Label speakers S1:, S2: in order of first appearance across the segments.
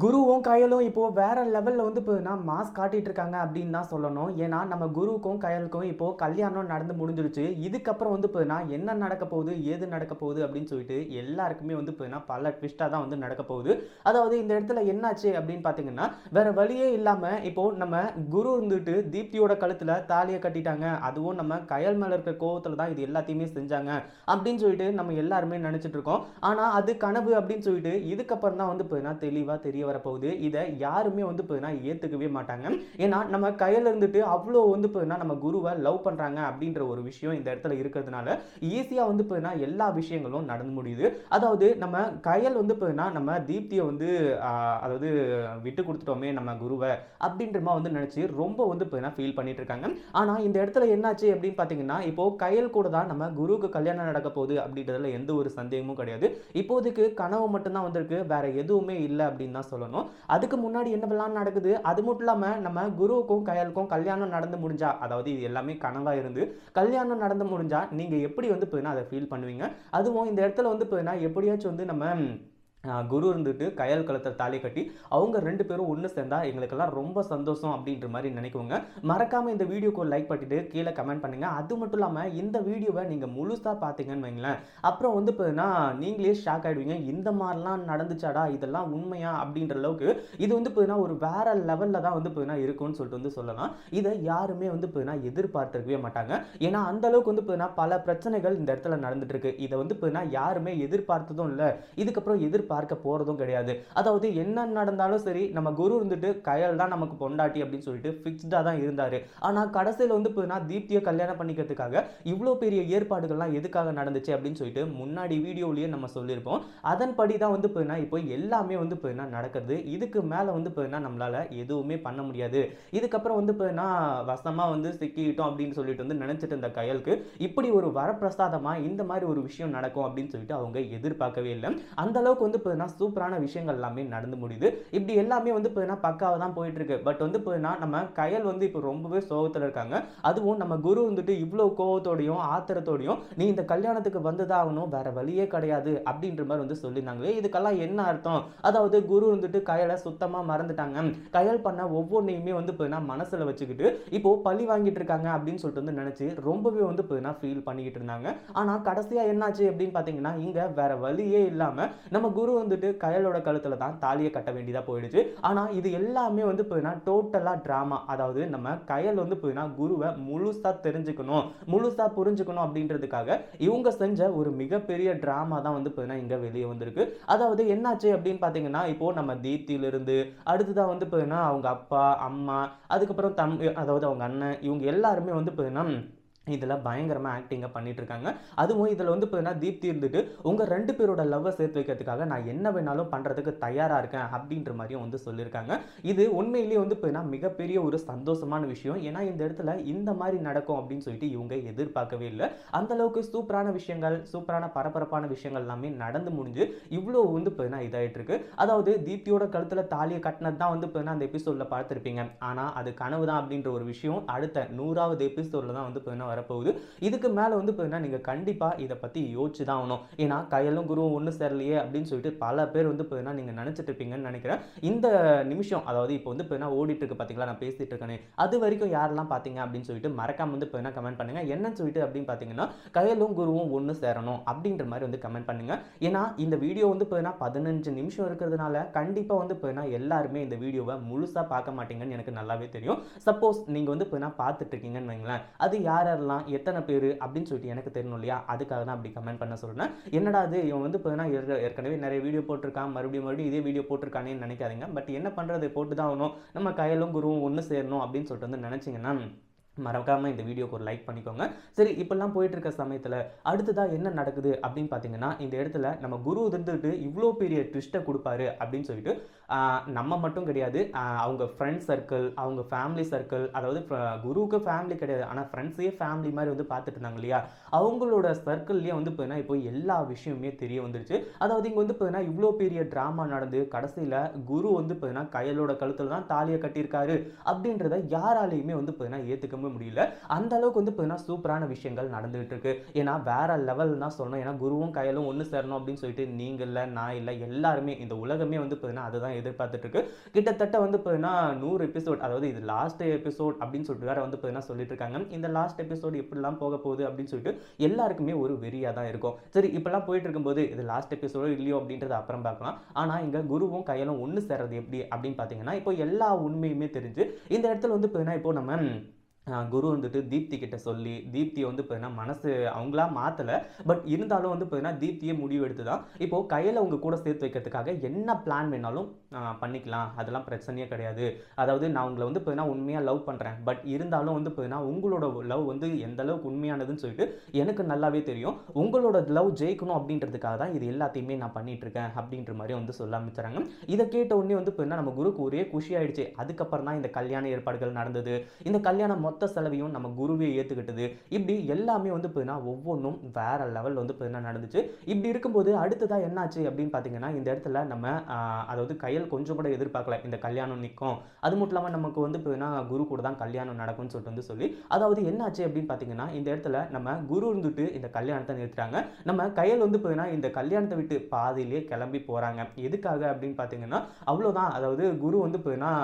S1: குருவும் கயலும் இப்போது வேற லெவலில் வந்து இப்போ நான் மாஸ் காட்டிகிட்டு இருக்காங்க அப்படின்னு தான் சொல்லணும். ஏன்னா நம்ம குருவுக்கும் கயலுக்கும் இப்போது கல்யாணம் நடந்து முடிஞ்சிருச்சு. இதுக்கப்புறம் வந்து இப்போ நான் என்ன நடக்க போகுது ஏது நடக்க போகுது அப்படின்னு சொல்லிட்டு எல்லாருக்குமே வந்து இப்போ பல ட்விஸ்ட்டாக தான் வந்து நடக்க போகுது. அதாவது இந்த இடத்துல என்னாச்சு அப்படின்னு பார்த்தீங்கன்னா வேற வழியே இல்லாமல் இப்போது நம்ம குரு இருந்துட்டு தீப்தியோட கழுத்தில் தாலியை கட்டிட்டாங்க. அதுவும் நம்ம கயல் மேலே இருக்க கோவத்தில் தான் இது எல்லாத்தையுமே செஞ்சாங்க அப்படின்னு சொல்லிட்டு நம்ம எல்லாருமே நினச்சிட்டு இருக்கோம். ஆனால் அது கனவு அப்படின்னு சொல்லிட்டு இதுக்கப்புறம் தான் வந்து இப்போ தெரியும் தெரிய வரப்போகுது. இதை யாருமே வந்து பார்த்தீங்கன்னா ஏத்துக்கவே மாட்டாங்க. ஏன்னா நம்ம கையில் இருந்துட்டு அவ்வளோ வந்து பார்த்தீங்கன்னா நம்ம குருவை லவ் பண்றாங்க அப்படின்ற ஒரு விஷயம் இந்த இடத்துல இருக்கிறதுனால ஈஸியா வந்து பார்த்தீங்கன்னா எல்லா விஷயங்களும் நடந்து முடியுது. அதாவது நம்ம கையல் வந்து பார்த்தீங்கன்னா நம்ம தீப்தியை வந்து அதாவது விட்டு கொடுத்துட்டோமே நம்ம குருவை அப்படின்ற மாதிரி வந்து நினைச்சு ரொம்ப வந்து இப்போ ஃபீல் பண்ணிட்டு இருக்காங்க. ஆனா இந்த இடத்துல என்னாச்சு அப்படின்னு பார்த்தீங்கன்னா இப்போ கையல் கூட தான் நம்ம குருவுக்கு கல்யாணம் நடக்க போகுது அப்படின்றதுல எந்த ஒரு சந்தேகமும் கிடையாது. இப்போதைக்கு கனவு மட்டும்தான் வந்திருக்கு. வேற எதுவுமே இல்லை அப்படின்னு தான் சொல்லணும். அதுக்கு முன்னாடி என்னவெல்லாம் நடக்குது? அது மட்டும் இல்லாமல் நம்ம குருவுக்கும் கயலுக்கும் கல்யாணம் நடந்து முடிஞ்சா அதாவது இது எல்லாமே கனவாக இருந்து கல்யாணம் நடந்து முடிஞ்சா நீங்கள் எப்படி வந்து இப்போ அதை ஃபீல் பண்ணுவீங்க? அதுவும் இந்த இடத்துல வந்து பார்த்தீங்கன்னா எப்படியாச்சும் வந்து நம்ம குரு இருந்துட்டு கயல் கழுத்தில் தாலி கட்டி அவங்க ரெண்டு பேரும் ஒன்று சேர்ந்தா எங்களுக்கெல்லாம் ரொம்ப சந்தோஷம் அப்படின்ற மாதிரி நினைக்குவோங்க மறக்காம இந்த வீடியோக்கு லைக் பண்ணிட்டு கீழே கமெண்ட் பண்ணுங்க. அது மட்டும் இல்லாமல் இந்த வீடியோவை நீங்க முழுசா பார்த்தீங்கன்னு வைங்களேன். அப்புறம் வந்து இப்போ நீங்களே ஷாக் ஆயிடுவீங்க. இந்த மாதிரிலாம் நடந்துச்சாடா? இதெல்லாம் உண்மையா? அப்படின்ற அளவுக்கு இது வந்து பார்த்தீங்கன்னா ஒரு வேற லெவலில் தான் வந்து இப்போ இருக்கும்னு சொல்லிட்டு வந்து சொல்லலாம். இதை யாருமே வந்து இப்போ எதிர்பார்த்திருக்கவே மாட்டாங்க. ஏன்னா அந்த அளவுக்கு வந்து பார்த்தீங்கன்னா பல பிரச்சனைகள் இந்த இடத்துல நடந்துட்டு இருக்கு. இதை வந்து பார்த்தீங்கன்னா யாருமே எதிர்பார்த்ததும் இல்லை. இதுக்கப்புறம் பார்க்க போகிறதும் கிடையாது. அதாவது என்ன நடந்தாலும் சரி நம்ம குரு இருந்துட்டு கயல் தான் நமக்கு பொண்டாட்டி அப்படின்னு சொல்லிட்டு ஃபிக்ஸ்டாக தான் இருந்தார். ஆனால் கடைசியில் வந்து இப்போ தீப்தியை கல்யாணம் பண்ணிக்கிறதுக்காக இவ்வளோ பெரிய ஏற்பாடுகள்லாம் எதுக்காக நடந்துச்சு அப்படின்னு சொல்லிட்டு முன்னாடி வீடியோலயே நம்ம சொல்லியிருப்போம். அதன்படி தான் வந்து இப்போ இப்போ எல்லாமே வந்து இப்போ நடக்குது. இதுக்கு மேலே வந்து இப்போ நம்மளால் எதுவுமே பண்ண முடியாது. இதுக்கப்புறம் வந்து இப்போ வசமாக வந்து சிக்கிட்டோம் அப்படின்னு சொல்லிட்டு வந்து நினச்சிட்டு இருந்த கயலுக்கு இப்படி ஒரு வரப்பிரசாதமாக இந்த மாதிரி ஒரு விஷயம் நடக்கும் அப்படின்னு சொல்லிட்டு அவங்க எதிர்பார்க்கவே இல்லை. அந்த அளவுக்கு வந்து பார்த்தீங்கன்னா சூப்பரான விஷயங்கள் எல்லாமே நடந்து முடியுது. இப்படி எல்லாமே வந்து இப்போ பக்காவாக தான் போயிட்டு இருக்கு பட் வந்து இப்போ நம்ம கயல் வந்து இப்போ ரொம்பவே சோகத்தில் இருக்காங்க. அதுவும் நம்ம குரு வந்துட்டு இவ்வளோ கோவத்தோடையும் ஆத்திரத்தோடையும் நீ இந்த கல்யாணத்துக்கு வந்ததாகணும் வேற வழியே கிடையாது அப்படின்ற மாதிரி வந்து சொல்லியிருந்தாங்களே. இதுக்கெல்லாம் என்ன அர்த்தம்? அதாவது குரு வந்துட்டு கயலை சுத்தமா மறந்துட்டாங்க. கயல் பண்ண ஒவ்வொன்றையுமே வந்து இப்போ மனசுல வச்சுக்கிட்டு இப்போ பழி வாங்கிட்டு இருக்காங்க அப்படின்னு சொல்லிட்டு வந்து நினைச்சு ரொம்பவே வந்து இப்போ ஃபீல் பண்ணிக்கிட்டு இருந்தாங்க. ஆனா கடைசியா என்னாச்சு அப்படின்னு பார்த்தீங்கன்னா இங்க வேற வழியே இல்லாம நம்ம குரு வந்துட்டு கயலோட கழுத்தில் தான் தாலியை கட்ட வேண்டியதாக போயிடுச்சு. ஆனால் இது எல்லாமே வந்து போயின்னா டோட்டலாக ட்ராமா அதாவது நம்ம கயல் வந்து இப்போ குருவை முழுசாக தெரிஞ்சுக்கணும். முழுசாக புரிஞ்சுக்கணும் அப்படின்றதுக்காக இவங்க செஞ்ச ஒரு மிகப்பெரிய ட்ராமா தான் வந்து போயின்னா இங்கே வெளியே வந்திருக்கு. அதாவது என்னாச்சு அப்படின்னு பார்த்தீங்கன்னா இப்போது நம்ம தீப்தியிலிருந்து அடுத்ததான் வந்து போயின்னா அவங்க அப்பா அம்மா அதுக்கப்புறம் தம் அதாவது அவங்க அண்ணன் இவங்க எல்லாருமே வந்து போயின்னா இதில் பயங்கரமாக ஆக்டிங்கை பண்ணிகிட்ருக்காங்க அதுவும் இதில் வந்து பார்த்தீங்கன்னா தீப்தி இருந்துட்டு உங்கள் ரெண்டு பேரோட லவ்வை சேர்த்து வைக்கிறதுக்காக நான் என்ன வேணாலும் பண்ணுறதுக்கு தயாராக இருக்கேன் அப்படின்ற மாதிரியும் வந்து சொல்லியிருக்காங்க. இது உண்மையிலேயே வந்து பார்த்தீங்கன்னா மிகப்பெரிய ஒரு சந்தோஷமான விஷயம். ஏன்னா இந்த இடத்துல இந்த மாதிரி நடக்கும் அப்படின்னு சொல்லிட்டு இவங்க எதிர்பார்க்கவே இல்லை. அந்தளவுக்கு சூப்பரான விஷயங்கள் சூப்பரான பரபரப்பான விஷயங்கள் எல்லாமே நடந்து முடிஞ்சு இவ்வளோ வந்து பார்த்தீங்கன்னா இதாயிட்டு அதாவது தீப்தியோட கழுத்தில் தாலியை கட்டினது தான் வந்து பார்த்தீங்கன்னா அந்த எபிசோடில் பார்த்துருப்பீங்க. ஆனால் அது கனவு தான் அப்படின்ற ஒரு விஷயம் அடுத்த நூறாவது எபிசோடில் தான் வந்து பார்த்தீங்கன்னா வரப்போகுது. இதுக்கு மேலே வந்து பார்த்தீங்கன்னா நீங்கள் கண்டிப்பாக இதை பற்றி யோசிச்சு தான் ஆகணும். ஏன்னா கையலும் குருவும் ஒன்று சேரலையே அப்படின்னு சொல்லிட்டு பல பேர் வந்து பார்த்தீங்கன்னா நீங்கள் நினச்சிட்டு இருப்பீங்கன்னு நினைக்கிறேன். இந்த நிமிஷம் அதாவது இப்போ வந்து பார்த்தீங்கன்னா ஓடிட்டு இருக்கு பார்த்தீங்களா நான் பேசிட்டு இருக்கேனே அது வரைக்கும் யாரெல்லாம் பார்த்தீங்க அப்படின்னு சொல்லிட்டு மறக்காம வந்து பார்த்தீங்கன்னா கமெண்ட் பண்ணுங்க. என்னன்னு சொல்லிட்டு அப்படின்னு பார்த்தீங்கன்னா கையலும் குருவும் ஒன்று சேரணும் அப்படின்ற மாதிரி வந்து கமெண்ட் பண்ணுங்க. ஏன்னா இந்த வீடியோ வந்து பார்த்தீங்கன்னா பதினஞ்சு நிமிஷம் இருக்கிறதுனால கண்டிப்பாக வந்து பார்த்தீங்கன்னா எல்லாருமே இந்த வீடியோவை முழுசாக பார்க்க மாட்டீங்கன்னு எனக்கு நல்லாவே தெரியும். சப்போஸ் நீங்கள் வந்து பார்த்தீங்கன்னா பார்த்துட்டு இருக்கீங்கன்னு வைங்களேன் அது யார் யாரெல்லாம் எத்தனை பேர் அப்படின்னு சொல்லிட்டு எனக்கு தெரியணும் இல்லையா? அதுக்காக தான் அப்படி கமெண்ட் பண்ண சொல்றேன். என்னடா அது இவன் வந்து பார்த்தீங்கன்னா ஏற்கனவே நிறைய வீடியோ போட்டிருக்கான் மறுபடியும் மறுபடியும் இதே வீடியோ போட்டிருக்கானேன்னு நினைக்காதீங்க. பட் என்ன பண்ணுறது போட்டு தான் ஆகணும். நம்ம கையிலும் குருவும் ஒன்று சேரணும் அப்படின்னு சொல்லிட்டு வந்து நினச்சிங்கன்னா மறக்காம இந்த வீடியோக்கு ஒரு லைக் பண்ணிக்கோங்க. சரி இப்போல்லாம் போயிட்டு இருக்க சமயத்தில் அடுத்ததாக என்ன நடக்குது அப்படின்னு பார்த்தீங்கன்னா இந்த இடத்துல நம்ம குரு இருந்துட்டு இவ்வளோ பெரிய ட்விஸ்ட்டை கொடுப்பாரு அப்படின்னு சொல்லிட்டு நம்ம மட்டும் கிடையாது. அவங்க ஃப்ரெண்ட்ஸ் சர்க்கிள் அவங்க ஃபேமிலி சர்க்கிள் அதாவது குருவுக்கு ஃபேமிலி கிடையாது. ஆனால் ஃப்ரெண்ட்ஸே ஃபேமிலி மாதிரி வந்து பார்த்துட்டு இருந்தாங்க இல்லையா? அவங்களோட சர்க்கிள்லேயே வந்து பார்த்தீங்கன்னா இப்போ எல்லா விஷயமுமே தெரிய வந்துருச்சு. அதாவது இங்கே வந்து பார்த்தீங்கன்னா இவ்வளோ பெரிய ட்ராமா நடந்து கடைசியில் குரு வந்து பார்த்தீங்கன்னா கையலோட கழுத்தில் தான் தாலியை கட்டியிருக்காரு அப்படின்றத யாராலையுமே வந்து பார்த்தீங்கன்னா ஏற்றுக்கவே முடியல. அந்த அளவுக்கு வந்து பார்த்தீங்கன்னா சூப்பரான விஷயங்கள் நடந்துகிட்டு இருக்கு. ஏன்னா வேற லெவல் தான் சொல்லணும். ஏன்னா குருவும் கையலும் ஒன்று சேரணும் அப்படின்னு சொல்லிட்டு நீங்கள் இல்லை நான் இல்லை எல்லாருமே இந்த உலகமே வந்து பார்த்தீங்கன்னா அதுதான் எதிர்பார்த்துட்டு இருக்கு கிட்டத்தட்ட வந்து பார்த்தீங்கன்னா நூறு எபிசோட் அதாவது இது லாஸ்ட் எபிசோட் அப்படின்னு சொல்லிட்டு வேற வந்து பார்த்தீங்கன்னா சொல்லிட்டு இருக்காங்க இந்த லாஸ்ட் எபிசோட் எப்படிலாம் போக போகுது அப்படின்னு சொல்லிட்டு எல்லாருக்குமே ஒரு வெறியாக தான் இருக்கும். சரி இப்பெல்லாம் போயிட்டு இருக்கும்போது இது லாஸ்ட் எபிசோடோ இல்லையோ அப்படின்றத அப்புறம் பார்க்கலாம். ஆனால் இங்கே குருவும் கையலும் ஒன்று சேர்றது எப்படி அப்படின்னு பார்த்தீங்கன்னா இப்போ எல்லா உண்மையுமே தெரிஞ்சு இந்த இடத்துல வந்து பார்த்தீங்கன்னா இப்போ நம்ம குரு வந்துட்டு தீப்தி கிட்ட சொல்லி தீப்தியை வந்து பார்த்தீங்கன்னா மனசு அவங்களா மாற்றலை பட் இருந்தாலும் வந்து பார்த்தீங்கன்னா தீப்தியை முடிவு எடுத்து தான் இப்போது கையில் உங்கள் கூட சேர்த்து வைக்கிறதுக்காக என்ன பிளான் வேணாலும் பண்ணிக்கலாம். அதெல்லாம் பிரச்சனையே கிடையாது. அதாவது நான் உங்களை வந்து பார்த்தீங்கன்னா உண்மையாக லவ் பண்ணுறேன் பட் இருந்தாலும் வந்து பார்த்தீங்கன்னா உங்களோட லவ் வந்து எந்த அளவுக்கு உண்மையானதுன்னு சொல்லிட்டு எனக்கு நல்லாவே தெரியும். உங்களோட லவ் ஜெயிக்கணும் அப்படின்றதுக்காக தான் இது எல்லாத்தையுமே நான் பண்ணிகிட்ருக்கேன் இருக்கேன் அப்படின்ற மாதிரி வந்து சொல்ல ஆரம்பிச்சுறாங்க இதை கேட்ட உடனே வந்து பார்த்தீங்கன்னா நம்ம குருக்கு ஒரே குஷி ஆயிடுச்சு. அதுக்கப்புறம் தான் இந்த கல்யாண ஏற்பாடுகள் நடந்தது. இந்த கல்யாணம் மொத்த செலவையும் நம்ம குருவே ஏற்றுக்கிட்டது இப்படி எல்லாமே வந்து பார்த்தீங்கன்னா ஒவ்வொன்றும் வேற லெவலில் வந்து பார்த்தீங்கன்னா நடந்துச்சு. இப்படி இருக்கும்போது அடுத்ததாக என்னாச்சு அப்படின்னு பார்த்தீங்கன்னா இந்த இடத்துல நம்ம அதாவது கையல் கொஞ்சம் கூட எதிர்பார்க்கல. இந்த கல்யாணம் நிற்கும். அது மட்டும் இல்லாமல் நமக்கு வந்து பார்த்தீங்கன்னா குரு கூட தான் கல்யாணம் நடக்கும்னு சொல்லிட்டு வந்து சொல்லி அதாவது என்னாச்சு அப்படின்னு பார்த்தீங்கன்னா இந்த இடத்துல நம்ம குரு இருந்துட்டு இந்த கல்யாணத்தை நிறுத்துறாங்க. நம்ம கையல் வந்து பார்த்தீங்கன்னா இந்த கல்யாணத்தை விட்டு பாதியிலேயே கிளம்பி போகிறாங்க எதுக்காக அப்படின்னு பார்த்தீங்கன்னா அவ்வளோதான் அதாவது குரு வந்து பார்த்தீங்கன்னா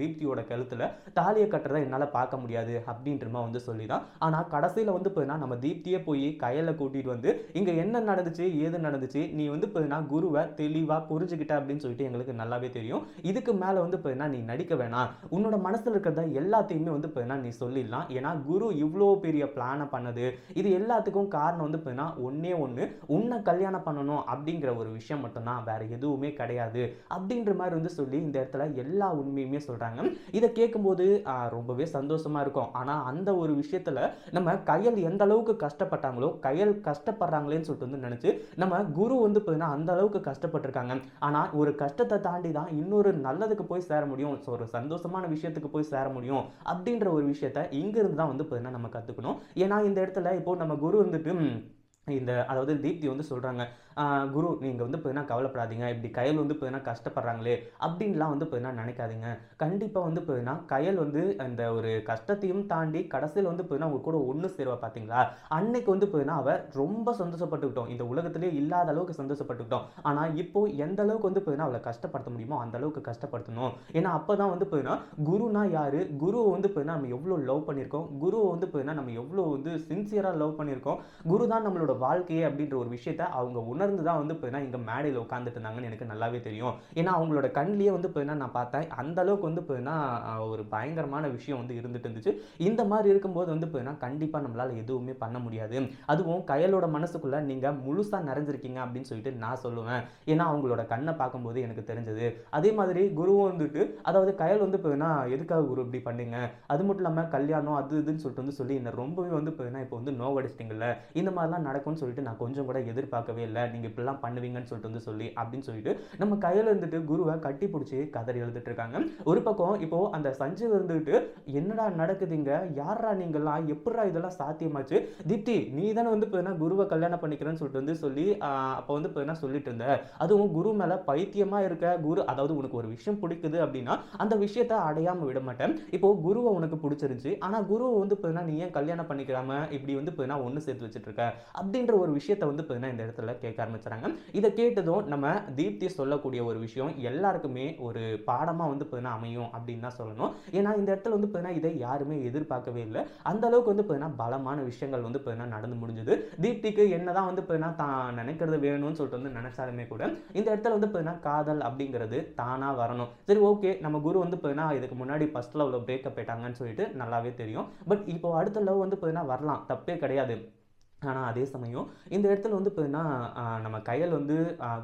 S1: தீப்தியோட கழுத்தில் தாலியை கட்டுறதை என்னால் பார்க்க முடியும் முடியாது அப்படின்றமா வந்து சொல்லி தான் ஆனால் கடைசியில் வந்து பார்த்தீங்கன்னா நம்ம தீப்தியே போய் கையில் கூட்டிகிட்டு வந்து இங்கே என்ன நடந்துச்சு ஏது நடந்துச்சு நீ வந்து பார்த்தீங்கன்னா குருவை தெளிவாக புரிஞ்சுக்கிட்ட அப்படின்னு சொல்லிட்டு எங்களுக்கு நல்லாவே தெரியும். இதுக்கு மேலே வந்து பார்த்தீங்கன்னா நீ நடிக்க வேணாம். உன்னோட மனசில் இருக்கிறத எல்லாத்தையுமே வந்து பார்த்தீங்கன்னா நீ சொல்லிடலாம். ஏன்னா குரு இவ்வளோ பெரிய பிளானை பண்ணது. இது எல்லாத்துக்கும் காரணம் வந்து பார்த்தீங்கன்னா ஒன்றே ஒன்று உன்னை கல்யாணம் பண்ணணும் அப்படிங்கிற ஒரு விஷயம் மட்டும்தான். வேற எதுவுமே கிடையாது. அப்படின்ற மாதிரி வந்து சொல்லி இந்த இடத்துல எல்லா உண்மையுமே சொல்கிறாங்க இதை கேட்கும்போது ரொம்பவே சந்தோஷமாக சந்தோஷமா இருக்கும். ஆனால் அந்த ஒரு விஷயத்தில் நம்ம கையல் எந்த அளவுக்கு கஷ்டப்பட்டாங்களோ கையல் கஷ்டப்படுறாங்களேன்னு சொல்லிட்டு வந்து நினச்சி நம்ம குரு வந்து பார்த்தீங்கன்னா அந்த அளவுக்கு கஷ்டப்பட்டிருக்காங்க. ஆனால் ஒரு கஷ்டத்தை தாண்டி தான் இன்னொரு நல்லதுக்கு போய் சேர முடியும் ஸோ ஒரு சந்தோஷமான விஷயத்துக்கு போய் சேர முடியும் அப்படின்ற ஒரு விஷயத்த இங்கிருந்து தான் வந்து பார்த்தீங்கன்னா நம்ம கற்றுக்கணும் ஏன்னா இந்த இடத்துல இப்போ நம்ம குரு வந்துட்டு இந்த அதாவது தீப்தி வந்து சொல்கிறாங்க குரு நீங்கள் வந்து பார்த்தீங்கன்னா கவலைப்படாதீங்க இப்படி கயல் வந்து பார்த்தீங்கன்னா கஷ்டப்படுறாங்களே அப்படின்லாம் வந்து பார்த்தீங்கன்னா நினைக்காதீங்க கண்டிப்பாக வந்து பார்த்தீங்கன்னா கயல் வந்து அந்த ஒரு கஷ்டத்தையும் தாண்டி கடைசியில் வந்து பார்த்தீங்கன்னா அவங்க கூட ஒன்று சேருவா பார்த்தீங்களா அன்னைக்கு வந்து பார்த்தீங்கன்னா அவள் ரொம்ப சந்தோஷப்பட்டுக்கிட்டோம் இந்த உலகத்திலே இல்லாத அளவுக்கு சந்தோஷப்பட்டுக்கிட்டோம் ஆனால் இப்போ எந்த அளவுக்கு வந்து பார்த்தீங்கன்னா அவளை கஷ்டப்படுத்த முடியுமோ அந்த அளவுக்கு கஷ்டப்படுத்தணும் ஏன்னா அப்போ தான் வந்து பார்த்தீங்கன்னா குருனா யார் குருவை வந்து பார்த்தீங்கன்னா நம்ம எவ்வளோ லவ் பண்ணியிருக்கோம் குருவை வந்து பார்த்தீங்கன்னா நம்ம எவ்வளோ வந்து சின்சியராக லவ் பண்ணியிருக்கோம் குரு தான் நம்மளோட வாழ்க்கையே அப்படின்ற ஒரு விஷயத்த அவங்க உணர்ந்து தான் வந்து பார்த்தீங்கன்னா இங்கே மேடையில் உட்காந்துட்டு இருந்தாங்கன்னு எனக்கு நல்லாவே தெரியும். ஏன்னா அவங்களோட கண்ணிலேயே வந்து பார்த்தீங்கன்னா நான் பார்த்தேன். அந்த அளவுக்கு வந்து பார்த்தீங்கன்னா ஒரு பயங்கரமான விஷயம் வந்து இருந்துட்டு இருந்துச்சு. இந்த மாதிரி இருக்கும்போது வந்து பார்த்தீங்கன்னா கண்டிப்பாக நம்மளால் எதுவுமே பண்ண முடியாது. அதுவும் கையலோட மனசுக்குள்ளே நீங்கள் முழுசாக நிறைஞ்சிருக்கீங்க அப்படின்னு சொல்லிட்டு நான் சொல்லுவேன். ஏன்னா அவங்களோட கண்ணை பார்க்கும்போது எனக்கு தெரிஞ்சது. அதே மாதிரி குருவும் வந்துட்டு அதாவது கயல் வந்து பார்த்தீங்கன்னா எதுக்காக குரு இப்படி பண்ணுங்க? அது மட்டும் இல்லாமல் கல்யாணம் அது இதுன்னு சொல்லிட்டு வந்து சொல்லி என்ன ரொம்பவே வந்து பார்த்தீங்கன்னா இப்போ வந்து நோவடிச்சிட்டிங்கல்ல? இந்த மாதிரிலாம் நடக்கும்னு சொல்லிட்டு நான் கொஞ்சம் கூட எதிர்பார்க்கவே இல்லை. நீங்கள் இப்படிலாம் பண்ணுவீங்கன்னு சொல்லிட்டு வந்து சொல்லி அப்படின்னு சொல்லிட்டு நம்ம கையில் இருந்துட்டு குருவை கட்டி பிடிச்சி கதறி எழுதிட்டு இருக்காங்க. ஒரு பக்கம் இப்போ அந்த சஞ்சீவ் இருந்துட்டு என்னடா நடக்குதுங்க யாரா நீங்கெல்லாம் எப்படா இதெல்லாம் சாத்தியமாச்சு? திப்தி நீ தானே வந்து பார்த்தீங்கன்னா குருவை கல்யாணம் பண்ணிக்கிறேன்னு சொல்லிட்டு வந்து சொல்லி அப்போ வந்து பார்த்தீங்கன்னா சொல்லிட்டு இருந்த? அதுவும் குரு மேல பைத்தியமா இருக்க குரு அதாவது உனக்கு ஒரு விஷயம் பிடிக்குது அப்படின்னா அந்த விஷயத்த அடையாமல் விட மாட்டேன். இப்போ குருவை உனக்கு பிடிச்சிருந்துச்சு. ஆனால் குருவை வந்து பார்த்தீங்கன்னா நீ ஏன் கல்யாணம் பண்ணிக்கிறாம இப்படி வந்து பார்த்தீங்கன்னா ஒன்று சேர்த்து வச்சுட்டு இருக்க? அப்படின்ற ஒரு விஷயத்த வந்து பார்த்தீங்கன்னா இந்த இடத்துல கேட்க ஆரம்பிச்சுறாங்க. இதை கேட்டதும் நம்ம தீப்தி சொல்லக்கூடிய ஒரு விஷயம் எல்லாருக்குமே ஒரு பாடமாக வந்து பார்த்தீங்கன்னா அமையும் அப்படின்னு தான் சொல்லணும். ஏன்னா இந்த இடத்துல வந்து பார்த்தீங்கன்னா இதை யாருமே எதிர்பார்க்கவே இல்லை. அந்த அளவுக்கு வந்து பார்த்தீங்கன்னா பலமான விஷயங்கள் வந்து பார்த்தீங்கன்னா நடந்து முடிஞ்சது. தீப்திக்கு என்னதான் வந்து பார்த்தீங்கன்னா தான் நினைக்கிறது வேணும்னு சொல்லிட்டு வந்து நினைச்சாலுமே கூட இந்த இடத்துல வந்து பார்த்தீங்கன்னா காதல் அப்படிங்கிறது தானாக வரணும். சரி ஓகே நம்ம குரு வந்து பார்த்தீங்கன்னா இதுக்கு முன்னாடி ஃபஸ்ட்டில் அவ்வளோ பிரேக்கப் போயிட்டாங்கன்னு சொல்லிட்டு நல்லாவே தெரியும். பட் இப்போ அடுத்த லவ் வந்து பார்த்தீங்கன்னா வரலாம். தப்பே கிடையாது. ஆனால் அதே சமயம் இந்த இடத்துல வந்து பார்த்தீங்கன்னா நம்ம கயல் வந்து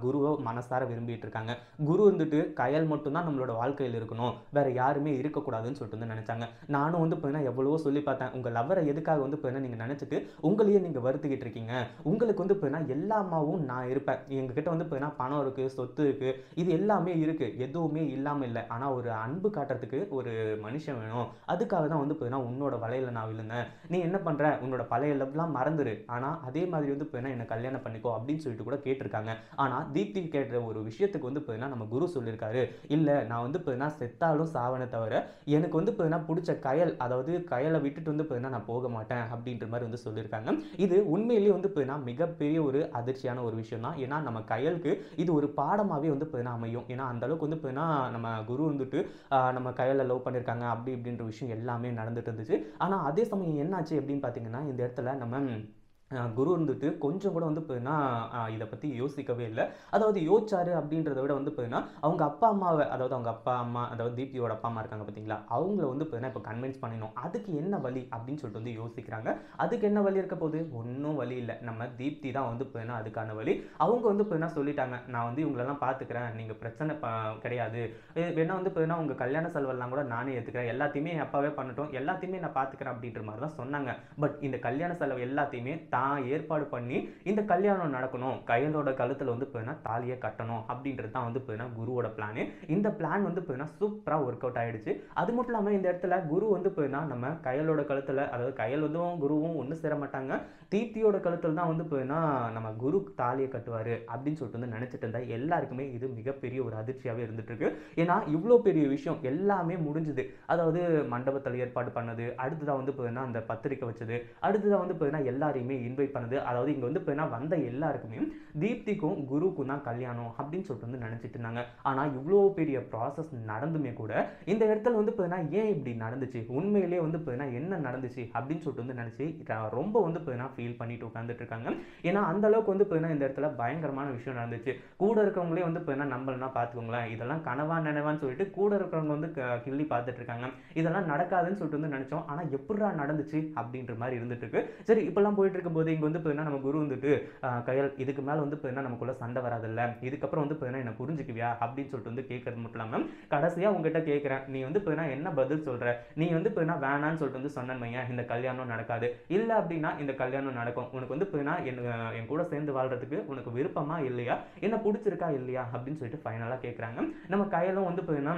S1: குருவை மனசார விரும்பிட்டு இருக்காங்க. குரு வந்துட்டு கயல் மட்டும்தான் நம்மளோட வாழ்க்கையில் இருக்கணும். வேற யாருமே இருக்கக்கூடாதுன்னு சொல்லிட்டு வந்து நினச்சாங்க. நானும் வந்து பார்த்தீங்கன்னா எவ்வளவோ சொல்லி பார்த்தேன். உங்கள் லவ்வரை எதுக்காக வந்து பார்த்தீங்கன்னா நீங்கள் நினச்சிட்டு உங்களையே நீங்கள் வருத்திக்கிட்டு இருக்கீங்க. உங்களுக்கு வந்து பார்த்தீங்கன்னா எல்லாமாவும் நான் இருப்பேன். எங்ககிட்ட வந்து பார்த்தீங்கன்னா பணம் இருக்குது சொத்து இருக்குது இது எல்லாமே இருக்குது எதுவுமே இல்லாமல் இல்லை. ஆனால் ஒரு அன்பு காட்டுறதுக்கு ஒரு மனுஷன் வேணும். அதுக்காக தான் வந்து பார்த்தீங்கன்னா உன்னோட வலையில் நான் விழுந்தேன். நீ என்ன பண்ணுற உன்னோட பழைய லவ்லாம் மறந்துரு. ஆனால் அதே மாதிரி வந்து இப்போ என்னை கல்யாணம் பண்ணிக்கோ அப்படின்னு சொல்லிட்டு கூட கேட்டிருக்காங்க. ஆனால் தீப்தி கேட்ட ஒரு விஷயத்துக்கு வந்து இப்போ நம்ம குரு சொல்லியிருக்காரு. இல்லை நான் வந்து இப்போ செத்தாலும் சாவனை தவிர எனக்கு வந்து இப்போ பிடிச்ச கயல் அதாவது கயலை விட்டுட்டு வந்து இப்போ நான் போக மாட்டேன் அப்படின்ற மாதிரி வந்து சொல்லியிருக்காங்க. இது உண்மையிலேயே வந்து இப்போ மிகப்பெரிய ஒரு அதிர்ச்சியான ஒரு விஷயம் தான். ஏன்னா நம்ம கயலுக்கு இது ஒரு பாடமாகவே வந்து இப்போ அமையும். ஏன்னா அந்த அளவுக்கு வந்து இப்போ நம்ம குரு வந்துட்டு நம்ம கயலை லவ் பண்ணியிருக்காங்க அப்படி இப்படின்ற விஷயம் எல்லாமே நடந்துட்டு இருந்துச்சு. ஆனால் அதே சமயம் என்னாச்சு அப்படின்னு பார்த்தீங்கன்னா இந்த இடத்துல நம்ம குரு வந்துட்டு கொஞ்சம் கூட வந்து பார்த்தீங்கன்னா இதை பற்றி யோசிக்கவே இல்லை. அதாவது யோசிச்சாரு அப்படின்றத விட வந்து பார்த்தீங்கன்னா அவங்க அப்பா அம்மாவை அதாவது அவங்க அப்பா அம்மா அதாவது தீப்தியோட அப்பா அம்மா இருக்காங்க பார்த்தீங்களா அவங்கள வந்து பார்த்தீங்கன்னா இப்போ கன்வின்ஸ் பண்ணணும் அதுக்கு என்ன வழி அப்படின்னு சொல்லிட்டு வந்து யோசிக்கிறாங்க. அதுக்கு என்ன வழி இருக்க போகுது? ஒன்றும் வழி இல்லை. நம்ம தீப்தி தான் வந்து பார்த்தீங்கன்னா அதுக்கான வழி. அவங்க வந்து பார்த்தீங்கன்னா சொல்லிட்டாங்க நான் வந்து இவங்களெல்லாம் பார்த்துக்கிறேன் நீங்கள் பிரச்சனை ப- கிடையாது. எ- வேணா வந்து பார்த்தீங்கன்னா உங்கள் கல்யாண செலவெல்லாம் கூட நானே ஏற்றுக்கிறேன் எல்லாத்தையுமே என் அப்பாவே பண்ணட்டும். எல்லாத்தையுமே நான் பார்த்துக்கிறேன் அப்படின்ற மாதிரி தான் சொன்னாங்க. பட் இந்த கல்யாண செலவு எல்லாத்தையுமே தான் ஏற்பாடு பண்ணி இந்த கல்யாணம் நடக்கணும். கையலோட கழுத்தில் வந்து போயினா தாலியை கட்டணும் அப்படின்றது தான் வந்து போயினா குருவோட பிளான் இந்த பிளான் வந்து பார்த்தீங்கன்னா சூப்பராக ஒர்க் அவுட் ஆகிடுச்சு அது மட்டும் இல்லாமல் இந்த இடத்துல குரு வந்து போயினா நம்ம கையலோட கழுத்தில் அதாவது கையல் வந்து குருவும் ஒன்றும் சேர மாட்டாங்க. தீப்தியோட கழுத்தில் தான் வந்து போயினா நம்ம குரு தாலியை கட்டுவார் அப்படின்னு சொல்லிட்டு வந்து நினச்சிட்டு இருந்தால் எல்லாருக்குமே இது மிகப்பெரிய ஒரு அதிர்ச்சியாகவே இருந்துட்டுருக்கு ஏன்னா இவ்வளோ பெரிய விஷயம் எல்லாமே முடிஞ்சுது. அதாவது மண்டபத்தில் ஏற்பாடு பண்ணது அடுத்ததாக வந்து பார்த்தீங்கன்னா அந்த பத்திரிக்கை வச்சது அடுத்ததாக வந்து பார்த்தீங்கன்னா எல்லாரையுமே இன்வைட் பண்ணது. அதாவது இங்கே வந்து இப்போ வந்த எல்லாருக்குமே தீப்திக்கும் குருக்கும் தான் கல்யாணம் அப்படின்னு சொல்லிட்டு வந்து நினச்சிட்டு இருந்தாங்க. ஆனால் இவ்வளோ பெரிய ப்ராசஸ் நடந்துமே கூட இந்த இடத்துல வந்து பார்த்தீங்கன்னா ஏன் இப்படி நடந்துச்சு? உண்மையிலேயே வந்து பார்த்தீங்கன்னா என்ன நடந்துச்சு? அப்படின்னு சொல்லிட்டு வந்து நினச்சி ரொம்ப வந்து பார்த்தீங்கன்னா ஃபீல் பண்ணிட்டு உட்காந்துட்டு இருக்காங்க. ஏன்னா அந்த அளவுக்கு வந்து பார்த்தீங்கன்னா இந்த இடத்துல பயங்கரமான விஷயம் நடந்துச்சு. கூட இருக்கவங்களே வந்து பார்த்தீங்கன்னா நம்மளா பார்த்துக்கோங்களேன் இதெல்லாம் கனவா நினைவான்னு சொல்லிட்டு கூட இருக்கிறவங்க வந்து க- கிள்ளி பார்த்துட்டு இருக்காங்க. இதெல்லாம் நடக்காதுன்னு சொல்லிட்டு வந்து நினச்சோம். ஆனால் எப்படிடா நடந்துச்சு? அப்படின்ற மாதிரி இருந்துட்டு இருக்கு. சரி இப்பெல்லாம் போயிட்டு பார்க்கும்போது இங்கே வந்து பார்த்தீங்கன்னா நம்ம குரு வந்துட்டு கையல் இதுக்கு மேலே வந்து பார்த்தீங்கன்னா நமக்குள்ளே சண்டை வராதில்ல. இதுக்கப்புறம் வந்து பார்த்தீங்கன்னா என்ன புரிஞ்சுக்குவியா? அப்படின்னு சொல்லிட்டு வந்து கேட்கறது மட்டும் இல்லாமல் கடைசியாக உங்ககிட்ட கேட்குறேன் நீ வந்து பார்த்தீங்கன்னா என்ன பதில் சொல்கிற நீ வந்து பார்த்தீங்கன்னா வேணான்னு சொல்லிட்டு வந்து சொன்னேன் இந்த கல்யாணம் நடக்காது. இல்லை அப்படின்னா இந்த கல்யாணம் நடக்கும். உனக்கு வந்து பார்த்தீங்கன்னா என் என் கூட சேர்ந்து வாழ்றதுக்கு உனக்கு விருப்பமா இல்லையா? என்ன பிடிச்சிருக்கா இல்லையா? அப்படின்னு சொல்லிட்டு ஃபைனலாக கேட்குறாங்க நம்ம கையிலும் வந்து பார்த்தீங்கன்னா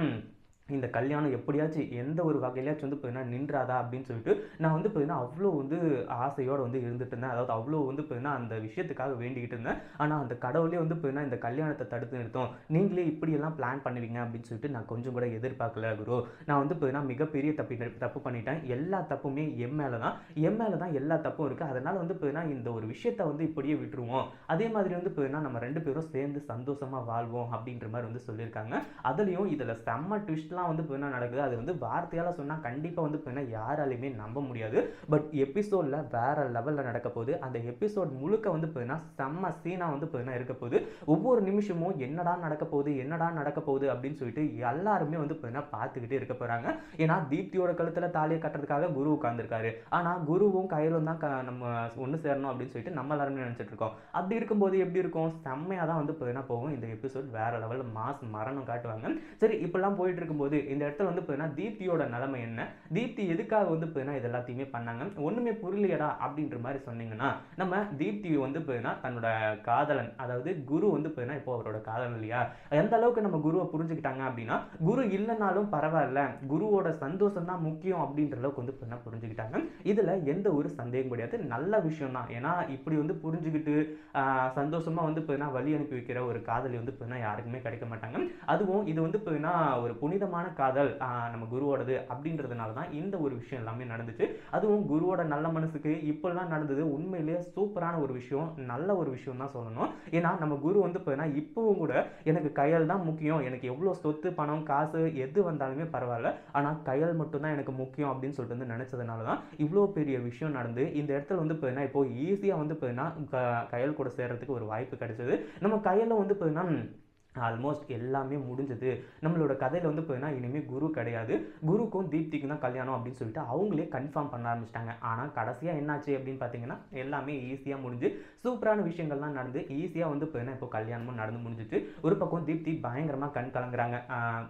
S1: இந்த கல்யாணம் எப்படியாச்சும் எந்த ஒரு வகையிலாச்சும் வந்து பார்த்தீங்கன்னா நின்றாதா அப்படின்னு சொல்லிட்டு நான் வந்து பார்த்தீங்கன்னா அவ்வளோ வந்து ஆசையோடு வந்து இருந்துட்டு இருந்தேன். அதாவது அவ்வளோ வந்து பார்த்தீங்கன்னா அந்த விஷயத்துக்காக வேண்டிக்கிட்டு இருந்தேன். ஆனால் அந்த கடவுளே வந்து பார்த்தீங்கன்னா இந்த கல்யாணத்தை தடுத்து நிறுத்தும். நீங்களே இப்படியெல்லாம் பிளான் பண்ணுவீங்க அப்படின்னு சொல்லிட்டு நான் கொஞ்சம் கூட எதிர்பார்க்கல குரு. நான் வந்து பார்த்தீங்கன்னா மிகப்பெரிய தப்பி தப்பு பண்ணிட்டேன். எல்லா தப்புமே என் மேலே தான் என் மேலே தான் எல்லா தப்பும் இருக்குது அதனால் வந்து பார்த்தீங்கன்னா இந்த ஒரு விஷயத்தை வந்து இப்படியே விட்டுருவோம். அதே மாதிரி வந்து பார்த்தீங்கன்னா நம்ம ரெண்டு பேரும் சேர்ந்து சந்தோஷமாக வாழ்வோம் அப்படின்ற மாதிரி வந்து சொல்லியிருக்காங்க. அதுலேயும் இதில் செம்ம ட்விஸ்ட்லாம் வந்து பார்த்தீங்கன்னா நடக்குது? அது வந்து வார்த்தையால் சொன்னால் கண்டிப்பாக வந்து பார்த்தீங்கன்னா யாராலையுமே நம்ப முடியாது. பட் எபிசோடில் வேற லெவலில் நடக்க போகுது. அந்த எபிசோட் முழுக்க வந்து பார்த்தீங்கன்னா செம்ம சீனாக வந்து பார்த்தீங்கன்னா இருக்க போகுது? ஒவ்வொரு நிமிஷமும் என்னடா நடக்க போகுது? என்னடா நடக்க போகுது? அப்படின்னு சொல்லிட்டு எல்லாருமே வந்து பார்த்தீங்கன்னா பார்த்துக்கிட்டே இருக்க போகிறாங்க ஏன்னா தீப்தியோட கழுத்தில் தாலியை கட்டுறதுக்காக குரு உட்காந்துருக்காரு ஆனால் குருவும் கயிறும் தான் க- நம்ம ஒன்று சேரணும் அப்படின்னு சொல்லிட்டு நம்ம எல்லாருமே நினச்சிட்டு இருக்கோம். அப்படி இருக்கும்போது எப்படி இருக்கும்? செம்மையாக தான் வந்து பார்த்தீங்கன்னா போகும்? இந்த எபிசோட் வேற லெவலில் மாஸ் மரணம் காட்டுவாங்க. சரி இப்பெல்லாம் போயிட்டு இருக்கும்போது இந்த இடத்துல வந்து பார்த்தீங்கன்னா தீப்தியோட நிலைமை என்ன? தீப்தி எதுக்காக வந்து பார்த்தீங்கன்னா இது எல்லாத்தையுமே பண்ணாங்க? ஒன்றுமே புரியலையடா அப்படின்ற மாதிரி சொன்னீங்கன்னா நம்ம தீப்தி வந்து பார்த்தீங்கன்னா தன்னோட காதலன் அதாவது குரு வந்து பார்த்தீங்கன்னா இப்போ அவரோட காதலன் இல்லையா? எந்த அளவுக்கு நம்ம குருவை புரிஞ்சுக்கிட்டாங்க அப்படின்னா குரு இல்லைனாலும் பரவாயில்ல குருவோட சந்தோஷம் தான் முக்கியம் அப்படின்ற அளவுக்கு வந்து பார்த்தீங்கன்னா புரிஞ்சுக்கிட்டாங்க. இதில் எந்த ஒரு சந்தேகம் கிடையாது. நல்ல விஷயம் தான். ஏன்னா இப்படி வந்து புரிஞ்சுக்கிட்டு சந்தோஷமாக வந்து பார்த்தீங்கன்னா வழி அனுப்பி வைக்கிற ஒரு காதலி வந்து பார்த்தீங்கன்னா யாருக்குமே கிடைக்க மாட்டாங்க. அதுவும் இது வந்து பார்த்தீங்கன்னா ஒரு புனிதமான காதல் நம்ம குருவோடது அப்படின்றதுனால தான் இந்த ஒரு விஷயம் எல்லாமே நடந்துச்சு. அதுவும் குருவோட நல்ல மனசுக்கு இப்போல்லாம் நடந்தது உண்மையிலேயே சூப்பரான ஒரு விஷயம் நல்ல ஒரு விஷயம் தான் சொல்லணும். ஏன்னா நம்ம குரு வந்து பார்த்தீங்கன்னா இப்போவும் கூட எனக்கு கையல் தான் முக்கியம். எனக்கு எவ்வளோ சொத்து பணம் காசு எது வந்தாலுமே பரவாயில்ல. ஆனால் கையல் மட்டும்தான் எனக்கு முக்கியம் அப்படின்னு சொல்லிட்டு வந்து நினச்சதுனால தான் இவ்வளோ பெரிய விஷயம் நடந்து இந்த இடத்துல வந்து பார்த்தீங்கன்னா இப்போ ஈஸியாக வந்து பார்த்தீங்கன்னா க- கையல் கூட சேர்றதுக்கு ஒரு வாய்ப்பு கிடைச்சது. நம்ம கையில் வந்து பார்த்தீங்கன்னா ஆல்மோஸ்ட் எல்லாமே முடிஞ்சது. நம்மளோட கதையில் வந்து பார்த்தீங்கன்னா இனிமேல் குரு கிடையாது. குருக்கும் தீப்திக்கும் தான் கல்யாணம் அப்படின்னு சொல்லிட்டு அவங்களே கன்ஃபார்ம் பண்ண ஆரம்பிச்சிட்டாங்க. ஆனால் கடைசியாக என்னாச்சு அப்படின்னு பார்த்தீங்கன்னா எல்லாமே ஈஸியாக முடிஞ்சு சூப்பரான விஷயங்கள்லாம் நடந்து ஈஸியாக வந்து பார்த்தீங்கன்னா இப்போ கல்யாணமும் நடந்து முடிஞ்சிச்சு ஒரு பக்கம் தீப்தி பயங்கரமாக கண் கலங்குறாங்க.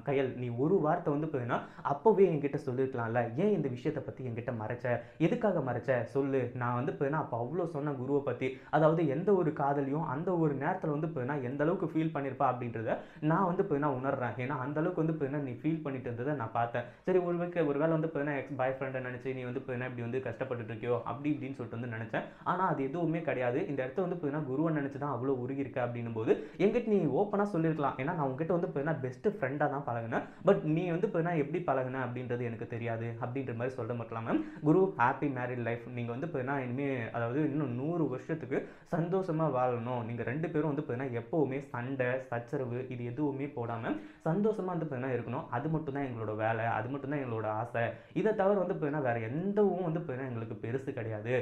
S1: கையல் நீ ஒரு வார்த்தை வந்து பார்த்தீங்கன்னா அப்போவே என்கிட்ட சொல்லியிருக்கலாம்ல ஏன் இந்த விஷயத்தை பற்றி என்கிட்ட மறைச்ச? எதுக்காக மறைச்ச? சொல்லு. நான் வந்து பார்த்தீங்கன்னா அப்போ அவ்வளோ சொன்ன குருவை பற்றி அதாவது எந்த ஒரு காதலியும் அந்த ஒரு நேரத்தில் வந்து பார்த்தீங்கன்னா எந்த அளவுக்கு ஃபீல் பண்ணியிருப்பா அப்படின்ற அப்படின்றத நான் வந்து இப்போ உணர்றேன். ஏன்னா அந்த அளவுக்கு வந்து இப்போ நீ ஃபீல் பண்ணிட்டு இருந்ததை நான் பார்த்தேன். சரி ஒரு ஒரு வேளை வந்து இப்போ எக்ஸ் பாய் ஃப்ரெண்டை நினச்சி நீ வந்து இப்போ இப்படி வந்து கஷ்டப்பட்டுட்டு இருக்கியோ அப்படி இப்படின்னு சொல்லிட்டு வந்து நினச்சேன். ஆனால் அது எதுவுமே கிடையாது. இந்த இடத்த வந்து இப்போ குருவை நினச்சி தான் அவ்வளோ உருகி இருக்க அப்படின்னும் போது எங்கிட்ட நீ ஓப்பனாக சொல்லியிருக்கலாம். ஏன்னா நான் உங்ககிட்ட வந்து இப்போ பெஸ்ட் ஃப்ரெண்டாக தான் பழகினேன். பட் நீ வந்து இப்போ எப்படி பழகின அப்படின்றது எனக்கு தெரியாது அப்படின்ற மாதிரி சொல்ல மட்டும் ma'am Guru happy married life நீங்கள் வந்து இப்போ இனிமேல் அதாவது இன்னும் நூறு வருஷத்துக்கு சந்தோஷமாக வாழணும். நீங்கள் ரெண்டு பேரும் வந்து இப்போ எப்போவுமே சண்டை சச்சரவு இது எதுவுமே போடாமல் சந்தோஷமாக வந்து பார்த்தீங்கன்னா இருக்கணும். அது மட்டும் தான் எங்களோட வேலை அது மட்டும் தான் எங்களோட ஆசை. இதை தவிர வந்து பார்த்தீங்கன்னா வேறு எந்தவும் வந்து பார்த்தீங்கன்னா எங்களுக்கு பெருசு கிடையாது.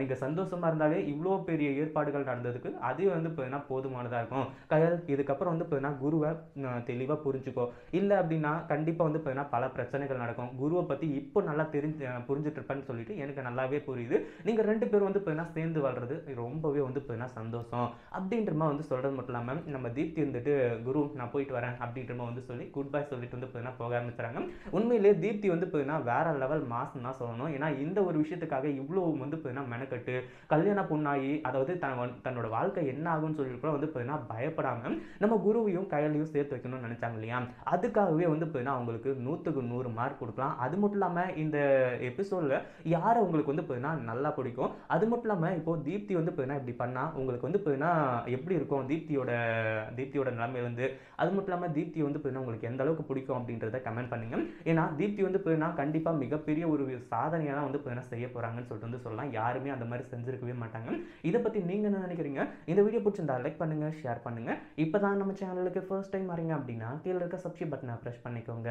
S1: நீங்கள் சந்தோஷமாக இருந்தாலே இவ்வளோ பெரிய ஏற்பாடுகள் நடந்ததுக்கு அது வந்து இப்போ போதுமானதாக இருக்கும். கையால் இதுக்கப்புறம் வந்து பார்த்தீங்கன்னா குருவை தெளிவாக புரிஞ்சுக்கோ. இல்லை அப்படின்னா கண்டிப்பாக வந்து பார்த்தீங்கன்னா பல பிரச்சனைகள் நடக்கும். குருவை பற்றி இப்போ நல்லா தெரிஞ்சு புரிஞ்சுட்டு இருப்பேன்னு சொல்லிட்டு எனக்கு நல்லாவே புரியுது. நீங்கள் ரெண்டு பேரும் வந்து இப்போ சேர்ந்து வாழ்றது ரொம்பவே வந்து பார்த்தீங்கன்னா சந்தோஷம். அப்படின்ற மாதிரி வந்து சொல்கிறது மட்டும் இல்லாமல் நம்ம தீப்தி இருந்துட்டு குரு நான் போயிட்டு வரேன் அப்படின்ற மாதிரி வந்து சொல்லி குட் பை சொல்லிட்டு வந்து பார்த்தீங்கன்னா போக ஆரம்பிச்சுறாங்க. உண்மையிலேயே தீப்தி வந்து பார்த்தீங்கன்னா வேற லெவல் மாசம் தான் சொல்லணும். ஏன்னா இந்த ஒரு விஷயத்துக்காக இவ்வளோ வந்து பார்த்தீங்கன்னா மெனக்கட்டு கல்யாண பொண்ணாகி அதாவது தன் தன்னோட வாழ்க்கை என்ன ஆகும்னு சொல்லி கூட வந்து பார்த்தீங்கன்னா பயப்படாமல் நம்ம குருவையும் கையிலையும் சேர்த்து வைக்கணும்னு நினைச்சாங்க இல்லையா? அதுக்காகவே வந்து பார்த்தீங்கன்னா அவங்களுக்கு நூற்றுக்கு நூறு மார்க் கொடுக்கலாம். அது மட்டும் இல்லாமல் இந்த எபிசோடில் யாரை உங்களுக்கு வந்து பார்த்தீங்கன்னா நல்லா பிடிக்கும்? அது மட்டும் இல்லாமல் இப்போ தீப்தி வந்து பார்த்தீங்கன்னா இப்படி பண்ணால் உங்களுக்கு வந்து பார்த்தீங்கன்னா எப்படி இருக்கும்? தீப்தியோட தீப்தியோட எல்லாமே வந்து அது மட்டும் இல்லாமல் தீப்தி வந்து பார்த்தீங்கன்னா உங்களுக்கு எந்த அளவுக்கு பிடிக்கும் அப்படின்றத கமெண்ட் பண்ணுங்க. ஏன்னா தீப்தி வந்து பார்த்தீங்கன்னா கண்டிப்பாக மிகப்பெரிய ஒரு சாதனையாக தான் வந்து பார்த்தீங்கன்னா செய்ய போகிறாங்கன்னு சொல்லிட்டு வந்து சொல்லலாம். யாருமே அந்த மாதிரி செஞ்சிருக்கவே மாட்டாங்க. இதை பற்றி நீங்கள் என்ன நினைக்கிறீங்க? இந்த வீடியோ பிடிச்சிருந்தா லைக் பண்ணுங்கள் ஷேர் பண்ணுங்கள் இப்போ தான் நம்ம சேனலுக்கு ஃபர்ஸ்ட் டைம் வரீங்க அப்படின்னா கீழே இருக்க சப்ஸ்கிரைப் பட்டனை ப்ரெஸ் பண்ணிக்கோங்க.